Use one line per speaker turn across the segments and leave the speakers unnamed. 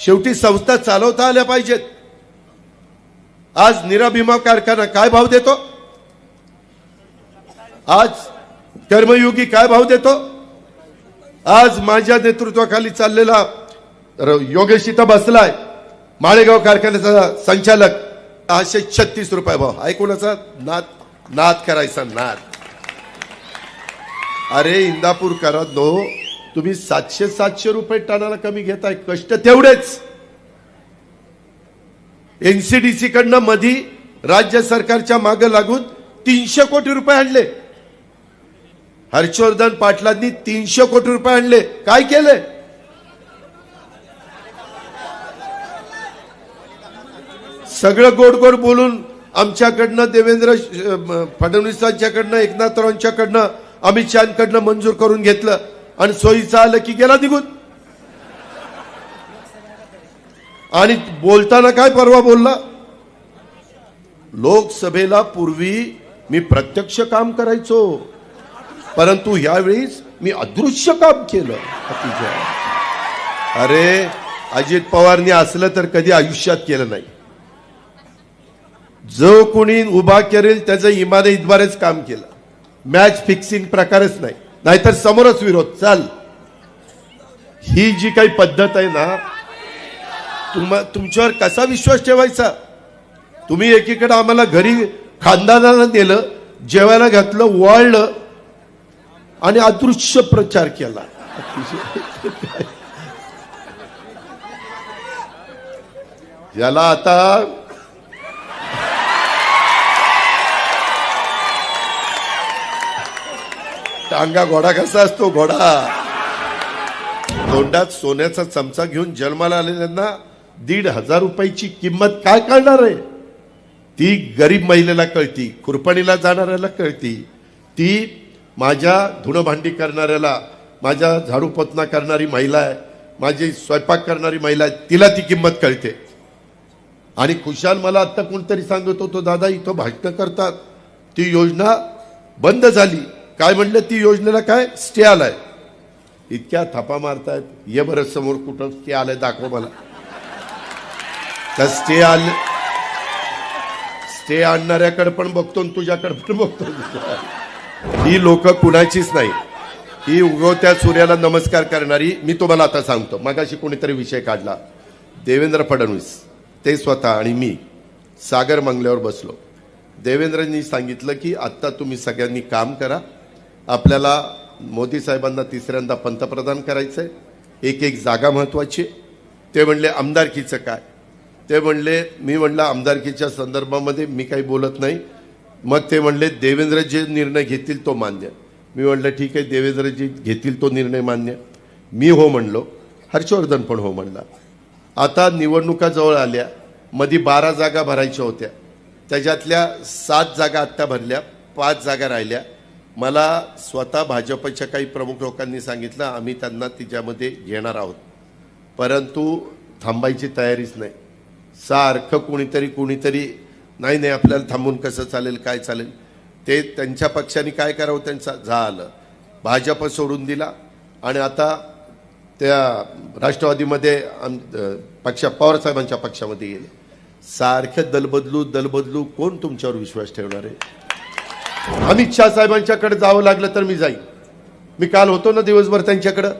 शेवटी संस्था चालवता आल्या पाहिजेत. आज निरा भीमा कारखाना काय भाव देतो? आज कर्मयोगी काय भाव देतो? आज माझ्या नेतृत्वाखाली चाललेला योगेश इथं बसलाय. माळेगाव कारखान्याचा संचालक सहाशे छत्तीस रुपये भाव. ऐकूनचा नाद नाद करायचा नाद अरे इंदापूर करा दो. तुम्ही सातशे सातशे रुपये टनाला कमी घेताय कष्ट तेवढेच. एनसीडीसी कडनं मधी राज्य सरकारच्या मागे लागून तीनशे कोटी रुपये आणले. हर्षवर्धन पाटलांनी तीनशे कोटी रुपये आणले. काय केले? सगळं गोड गोड बोलून आमच्याकडनं देवेंद्र फडणवीसांच्याकडनं एकनाथरावांच्याकडनं अमित शहाकडनं मंजूर करून घेतलं. आणि सोयीचं आलं की गेला निघून. आणि बोलताना काय परवा बोलला? लोकसभेला पूर्वी मी प्रत्यक्ष काम करायचो. परंतु यावेळीच मी अदृश्य काम केलं. अतिशय अरे अजित पवारनी असलं तर कधी आयुष्यात केलं नाही. जो कोणी उभा करेल त्याचं इमारतीद्वारेच काम केलं. मॅच फिक्सिंग प्रकारच नाही. नाहीतर समोरच विरोध. चाल. ही जी काही पद्धत आहे ना तुम तुमच्यावर कसा विश्वास ठेवायचा? तुम्ही एकीकडे आम्हाला घरी खानदानाला नेलं जेवायला घातलं वाळलं आणि अदृश्य प्रचार केला. याला आता अंगा घोडा कसा असतो? घोडा. तोंडात सोन्याचा चमचा घेऊन जन्माला आलेल्यांना दीड हजार रुपयाची किंमत काय कळणार आहे? ती गरीब महिलेला कळती खुरपणीला जाणाऱ्याला कळती. ती माझ्या धुणभांडी करणाऱ्याला माझ्या झाडू पोतना करणारी महिला आहे माझी स्वयंपाक करणारी महिला आहे तिला ती किंमत कळते. आणि खुशाल मला आत्ता कोणतरी सांगत होतो दादा इथं भाषणं करतात. ती योजना बंद झाली. काय म्हणलं ती योजनेला काय? स्टे आलाय. इतक्या थापा मारतायत. ये बरं समोर कुठं स्टे आलाय दाखव मला. त्या स्टे आल स्टे आणणाऱ्याकडे पण बघतो आणि तुझ्याकडे पण बघतो. ही लोक कुणाचीच नाही. ही उगवत्या सूर्याला नमस्कार करणारी मी तुम्हाला आता सांगतो. मगाशी कोणीतरी विषय काढला. देवेंद्र फडणवीस ते स्वतः आणि मी सागर मंगल्यावर बसलो. देवेंद्रनी सांगितलं की आत्ता तुम्ही सगळ्यांनी काम करा आपल्याला मोदी साहेबांना तिसऱ्यांदा पंतप्रधान करायचंय. एक एक जागा महत्वाची ते म्हणले आमदारकीचं काय? ते म्हणले मी म्हणलं आमदारकीच्या संदर्भामध्ये मी काही बोलत नाही. मग ते म्हणले देवेंद्र जे निर्णय घेतील तो मान्य. मी म्हणलं ठीक आहे देवेंद्रजी घेतील तो निर्णय मान्य. मी हो म्हणलो हर्षवर्धन पण हो म्हणला. आता निवडणुका जवळ आल्या मधी बारा जागा भरायच्या होत्या. त्याच्यातल्या सात जागा आत्ता भरल्या पाच जागा राहिल्या. मला स्वतः भाजपच्या काही प्रमुख लोकांनी सांगितलं आम्ही त्यांना तिच्यामध्ये घेणार आहोत. परंतु थांबायची तयारीच नाही. सारखं कुणीतरी कुणीतरी नाही नाही आपल्याला थांबून कसं चालेल काय चालेल? ते त्यांच्या पक्षाने काय करावं त्यांचा झालं. भाजप सोडून दिला. आणि आता त्या राष्ट्रवादीमध्ये आम पक्षा पवारसाहेबांच्या पक्षामध्ये गेले. सारखं दलबदलू दलबदलू कोण तुमच्यावर विश्वास ठेवणार आहे? अमित शहा साहेबांच्याकडे जावं लागलं तर मी जाईन. मी काल होतो ना दिवसभर त्यांच्याकडं?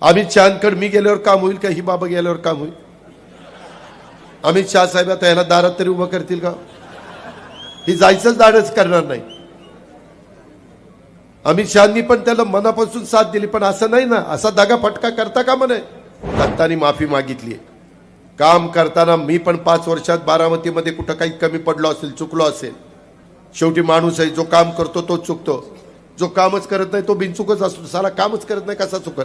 अमित शहाकडे मी गेल्यावर काम होईल का? ही बाबा गेल्यावर काम होईल. अमित शहा साहेब आता याला दारात तरी उभं करतील का? ही जायचंच दाडच करणार नाही. अमित शहानी पण त्याला मनापासून साथ दिली पण असं नाही ना? असा दगा फटका करता का म्हणे? दत्तानी माफी मागितली काम करताना मी पण पाच वर्षात बारामतीमध्ये कुठं काही कमी पडलो असेल चुकलो असेल शेवटी माणूस आहे जो काम करतो तो चुकतो. जो कामच करत नाही तो बिनचुकच असतो. साला कामच करत नाही कसा चुकल?